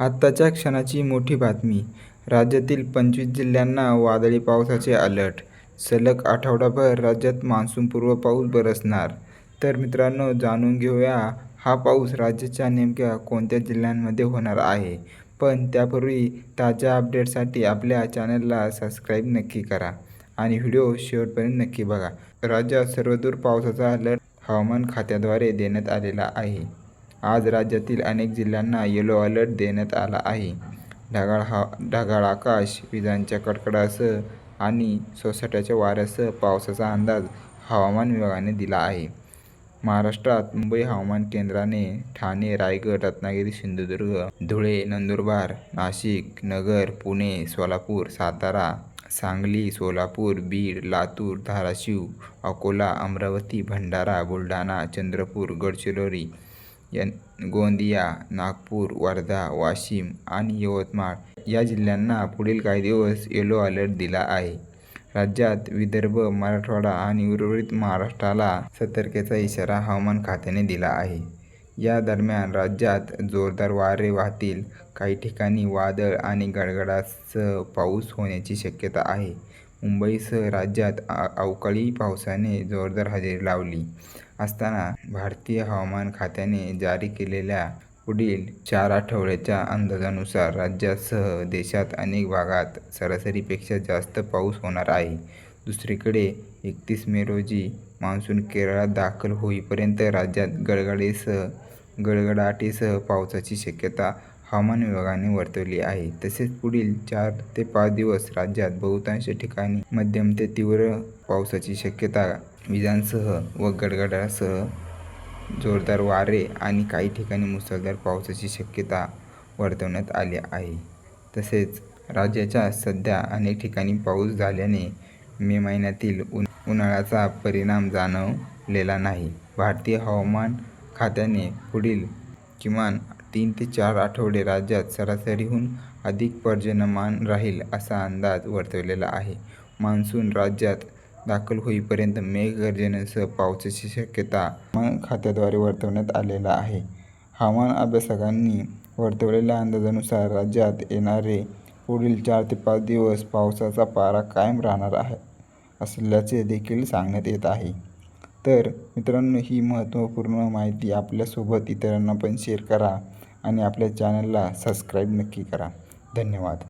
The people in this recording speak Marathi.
आत्ताच्या क्षणाची मोठी बातमी. राज्यातील पंचवीस जिल्ह्यांना वादळी पावसाचे अलर्ट. सलग आठवडाभर राज्यात मान्सूनपूर्व पाऊस बरसणार. तर मित्रांनो जाणून घेऊया हा पाऊस राज्याच्या नेमक्या कोणत्या जिल्ह्यांमध्ये होणार आहे? पण त्यापूर्वी ताज्या अपडेटसाठी आपल्या चॅनलला सबस्क्राईब नक्की करा आणि व्हिडिओ शेवटपर्यंत नक्की बघा. राज्यात सर्वदूर पावसाचा अलर्ट हवामान खात्याद्वारे देण्यात आलेला आहे. आज राज्यातील अनेक जिल्ह्यांना येलो अलर्ट देण्यात आला आहे. ढगाळ हा ढगाळ आकाश विजांच्या कडकडासह आणि सोसाट्याच्या वाऱ्यासह पावसाचा अंदाज हवामान विभागाने दिला आहे. महाराष्ट्रात मुंबई हवामान केंद्राने ठाणे रायगड रत्नागिरी सिंधुदुर्ग धुळे नंदुरबार नाशिक नगर पुणे सोलापूर सातारा सांगली सोलापूर बीड लातूर धाराशिव अकोला अमरावती भंडारा बुलढाणा चंद्रपूर गडचिरोली गोंदिया नागपूर वर्धा वाशिम आणि यवतमाळ या जिल्ह्यांना पुढील काही दिवस येलो अलर्ट दिला आहे. राज्यात विदर्भ मराठवाडा आणि उर्वरित महाराष्ट्राला सतर्कतेचा इशारा हवामान खात्याने दिला आहे. या दरम्यान राज्यात जोरदार वारे वाहतील. काही ठिकाणी वादळ आणि गडगडासह पाऊस होण्याची शक्यता आहे. मुंबईसह राज्यात आ अवकाळी पावसाने जोरदार हजेरी लावली. असताना भारतीय हवामान खात्याने जारी केलेल्या पुढील चार आठवड्याच्या अंदाजानुसार राज्यासह देशात अनेक भागात सरासरीपेक्षा जास्त पाऊस होणार आहे. दुसरीकडे एकतीस मे रोजी मान्सून केरळात दाखल होईपर्यंत राज्यात गडगडीसह गडगडाटीसह पावसाची शक्यता हवामान विभागाने वर्तवली आहे. तसेच पुढील चार ते पाच दिवस राज्यात बहुतांश ठिकाणी मध्यम ते तीव्र पावसाची शक्यता विजांसह व गडगडासह जोरदार वारे आणि काही ठिकाणी मुसळधार पावसाची शक्यता वर्तवण्यात आली आहे. तसेच राज्याच्या सध्या अनेक ठिकाणी पाऊस झाल्याने मे महिन्यातील उन उन्हाळ्याचा परिणाम जाणवलेला नाही. भारतीय हवामान खात्याने पुढील किमान तीन ते चार आठवडे राज्यात सरासरीहून अधिक पर्जन्यमान राहील असा अंदाज वर्तवलेला आहे. मान्सून राज्यात दाखल होईपर्यंत मेघगर्जनेसह पावसाची शक्यता हवामान खात्याद्वारे वर्तवण्यात आलेला आहे. हवामान अभ्यासकांनी वर्तवलेल्या अंदाजानुसार राज्यात येणारे पुढील चार ते पाच दिवस पावसाचा पारा कायम राहणार आहे असल्याचे देखील सांगण्यात येत आहे. तर मित्रांनो ही महत्त्वपूर्ण माहिती आपल्यासोबत इतरांना पण शेअर करा आणि आपल्या चॅनलला सबस्क्राईब नक्की करा. धन्यवाद.